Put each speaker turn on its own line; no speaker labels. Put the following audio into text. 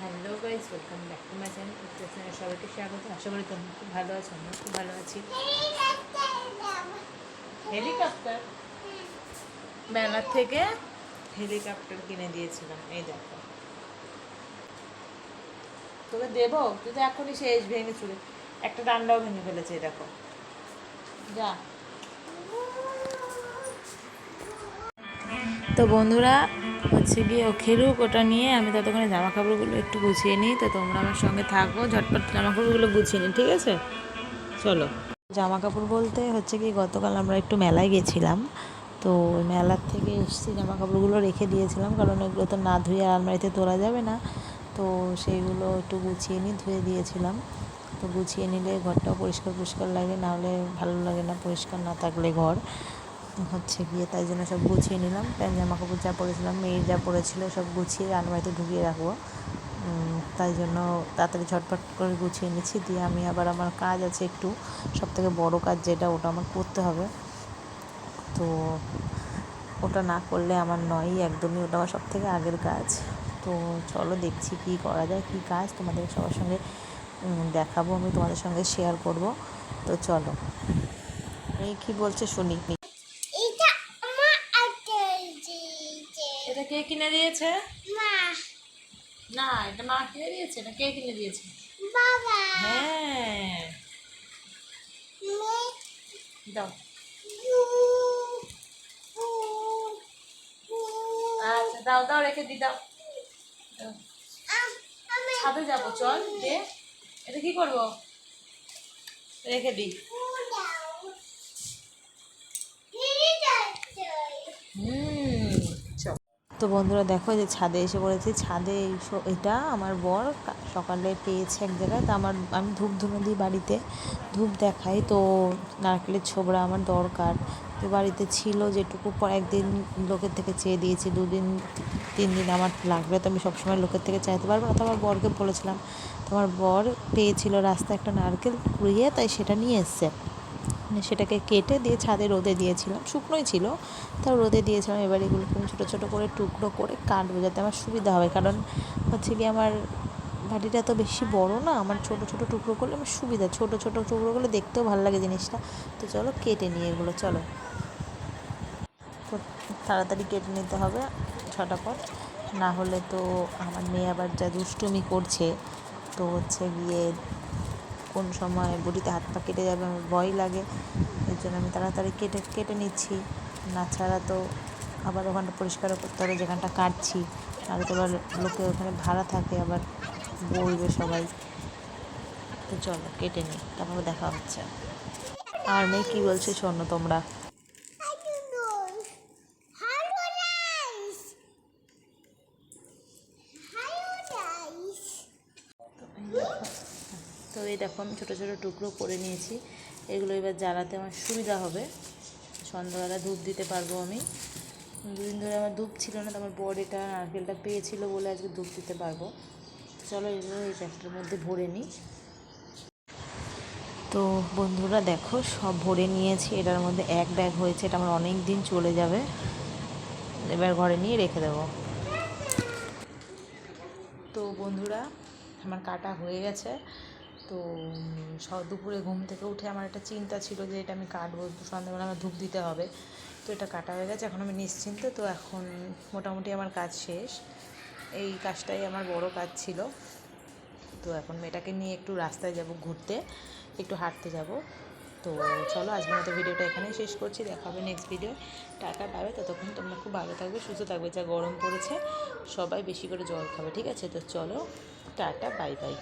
Hello guys welcome back to my channel channel সবাইকে স্বাগত। আশা করি তোমরা খুব ভালো আছো আমরা খুব ভালো আছি। হেলিকপ্টার? মেলার থেকে হেলিকপ্টার কিনে দিয়েছিলাম, এই দেখো। তোকে দেবো? তুই তো এখনই শেষ ভেঙে চুলে একটা ডান্ডাও ভেঙে ফেলেছে দেখো। যা। তো বন্ধুরা হচ্ছে গিয়ে ও খেলুক, ওটা নিয়ে আমি ততক্ষণে জামা কাপড়গুলো একটু গুছিয়ে নিই। তো তোমরা আমার সঙ্গে থাকো, ঝটপট জামা কাপড়গুলো গুছিয়ে নিই, ঠিক আছে? চলো। জামা কাপড় বলতে হচ্ছে কি গতকাল আমরা একটু মেলায় গেছিলাম। তো মেলার থেকে এসছি জামা কাপড়গুলো রেখে দিয়েছিলাম, কারণ ওগুলো তো না ধুয়ে আলমারিতে তোলা যাবে না। তো সেইগুলো একটু গুছিয়ে নিই, ধুয়ে দিয়েছিলাম। তো গুছিয়ে নিলে ঘরটাও পরিষ্কার পরিষ্কার লাগে নাহলে ভালো লাগে না পরিষ্কার না থাকলে ঘর। হচ্ছে গিয়ে, তাই জন্য সব গুছিয়ে নিলাম। প্যান্ট জামা কাপড় যা পরেছিলাম, মেয়ের যা পরেছিল সব গুছিয়ে আলমারিতে ঢুকিয়ে রাখব। তাই জন্য তাড়াতাড়ি ঝটপট করে গুছিয়ে নিচ্ছি। দিয়ে আমি আবার আমার কাজ আছে একটু সব থেকে বড়ো কাজ যেটা, ওটা আমার করতে হবে। তো ওটা না করলে আমার নয়ই, একদমই ওটা আমার সব থেকে আগের কাজ। তো চলো দেখছি কি করা যায়, কি কাজ তোমাদের সবার সঙ্গে দেখাবো, আমি তোমাদের সঙ্গে শেয়ার করব। তো চলো। এই কি বলছে শুনি
এটা আমার আগে দিয়েছে
এটা কে কিনে দিয়েছে?
মা।
না এটা মা কিনে দিয়েছে? এটা কে কিনে দিয়েছে?
বাবা।
হ্যাঁ। দাও। আচ্ছা দাও দাও রেখে দি দাও। ছাদে যাব চল দে। এটা কি করব? রেখে দি।
দাও। দিদি যাচ্ছে।
হুম। তো বন্ধুরা দেখো যে ছাদে এসে পড়েছি। ছাদে এটা আমার বর সকালে পেয়েছে এক জায়গায়। তো আমার, আমি ধূপ ধুনো দিই বাড়িতে। ধূপ দেখাই তো নারকেলের ছোবড়া আমার দরকার। তো বাড়িতে ছিল যেটুকু পর একদিন লোকের থেকে চেয়ে দিয়েছি, দুদিন তিন দিন আমার লাগবে। তো আমি সবসময় লোকের থেকে চাইতে পারব না। তো আমার বরকে বলেছিলাম তো আমার বর পেয়েছিল রাস্তায় একটা নারকেল কুড়িয়ে, তাই সেটা নিয়ে এসছে। সেটাকে কেটে দিয়ে ছাদে রোদে দিয়েছিলাম। শুকনোই ছিল। তাও রোদে দিয়েছিলাম। এবার এগুলোকে আমি ছোটো ছোটো করে টুকরো করে কাটবো যাতে আমার সুবিধা হবে। কারণ হচ্ছে কি আমার বাড়িটা তো বেশি বড় না। আমার ছোটো ছোটো টুকরো করলে আমার সুবিধা। ছোটো ছোটো টুকরো করলে দেখতেও ভালো লাগে জিনিসটা। তো চলো কেটে নিই এগুলো। চলো। তাড়াতাড়ি কেটে নিতে হবে ছটাপট না হলে তো আমার মেয়ে আবার যা দুষ্টুমি করছে, তো হচ্ছে গিয়ে কোন সময় বডিতে হাত পা কেটে যাবে, আমার ভয় লাগে। এর জন্য আমি তাড়াতাড়ি কেটে কেটে নিচ্ছি। না ছাড়া তো আবার ওখানটা পরিষ্কার করতে হবে, যেখানটা কাটছি। আর তো লোকে ওখানে ভাড়া থাকে, আবার বলবে সবাই। তো চলো, কেটে নিই, তারপর দেখা হচ্ছে। আর মেয়ে কী বলছে শোনো তোমরা
hello nose hello rice hello rice
তো এই দেখো আমি ছোটো ছোটো টুকরো করে নিয়েছি। এগুলো এবার জ্বালাতে আমার সুবিধা হবে। সন্ধ্যাবেলা ধূপ দিতে পারব আমি। দুদিন ধরে আমার ধূপ ছিল না, তো আমার এটা নারকেলটা পেয়েছিল বলে আজকে ধূপ দিতে পারব। চলো এগুলো এই প্যাকটার মধ্যে ভরে নিই। তো বন্ধুরা দেখো, সব ভরে নিয়েছি। এটার মধ্যে এক ব্যাগ হয়েছে, এটা আমার অনেক দিন চলে যাবে। এবার ঘরে নিয়ে রেখে দেবো। তো বন্ধুরা, আমার কাটা হয়ে গেছে। তো দুপুরে ঘুম থেকে উঠে আমার একটা চিন্তা ছিল যে এটা আমি কাটবো সন্ধ্যাবেলা আমার ধূপ দিতে হবে। তো এটা কাটা হয়ে গেছে, এখন আমি নিশ্চিন্ত, তো এখন মোটামুটি আমার কাজ শেষ। এই কাজটাই আমার বড় কাজ ছিল। তো এখন মেয়েটাকে নিয়ে একটু রাস্তায় যাব ঘুরতে, একটু হাঁটতে যাব। তো চলো, আজকের মতো ভিডিওটা এখানেই শেষ করছি, দেখা হবে নেক্সট ভিডিও টাটা পাবে ততক্ষণ তোমরা খুব ভালো থাকবে, সুস্থ থাকবে, যা গরম পড়েছে, সবাই বেশি করে জল খাবে, ঠিক আছে? তো চলো, টাটা বাই বাই